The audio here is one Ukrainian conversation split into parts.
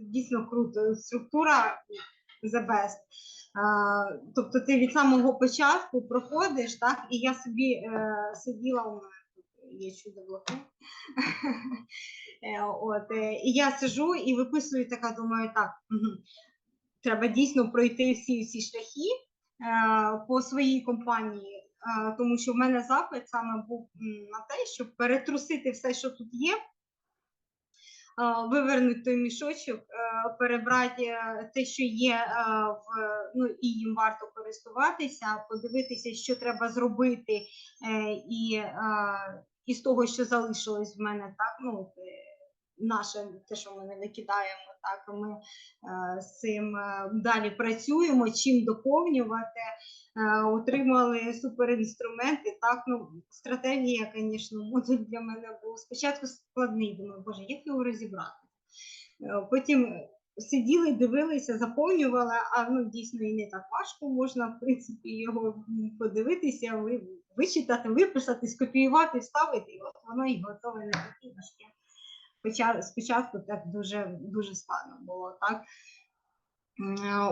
дійсно круто. Структура the best. Тобто ти від самого початку проходиш, так, і я собі е, сиділа у мене є чудо блокнот. Е, От, е, і я сижу і виписую така, думаю, так, мгм, треба дійсно пройти всі ці шляхи е, по своїй компанії, е, тому що в мене запит саме був на те, щоб перетрусити все, що тут є, вивернути той мішочок, е, перебрати е, те, що є, е, в, ну, і їм варто користуватися, подивитися, що треба зробити, е, і, е, і з того, що залишилось в мене, так, ну, е, наше, те, що ми не викидаємо, так, ми е, з цим е, далі працюємо, чим доповнювати. Е, Отримали суперінструменти. Так, ну, стратегія, звісно, модуль для мене був спочатку складний. Думаю, боже, як його розібрати? Е, Потім сиділи, дивилися, заповнювали, а ну дійсно і не так важко. Можна, в принципі, його подивитися, вичитати, виписати, скопіювати, вставити, і от воно і готове не таке важке. Спочатку так дуже дуже складно було, так?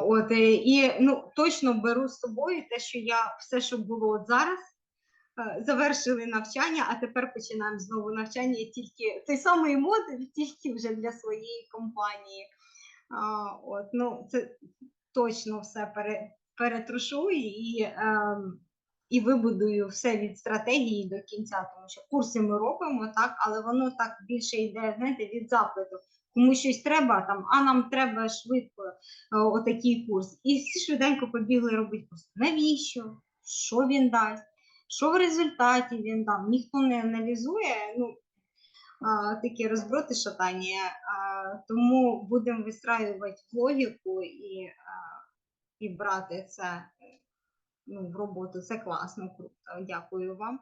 От, е, і ну, точно беру з собою те, що я все, що було от зараз, е, завершили навчання, а тепер починаємо знову навчання тільки той самий модуль, тільки вже для своєї компанії. От, ну, це точно все пере, перетрушу і, ем, і вибудую все від стратегії до кінця, тому що курси ми робимо, так, але воно так більше йде, знаєте, від запиту. Кому щось треба, там, а нам треба швидко е, отакий курс. І всі швиденько побігли робити курс. Навіщо? Що він дасть? Що в результаті він дав? Ніхто не аналізує. Ну, а, такі розброти шатання. А, тому будемо вистраювати логіку і, а, і брати це е, ну, в роботу. Це класно, круто. Дякую вам.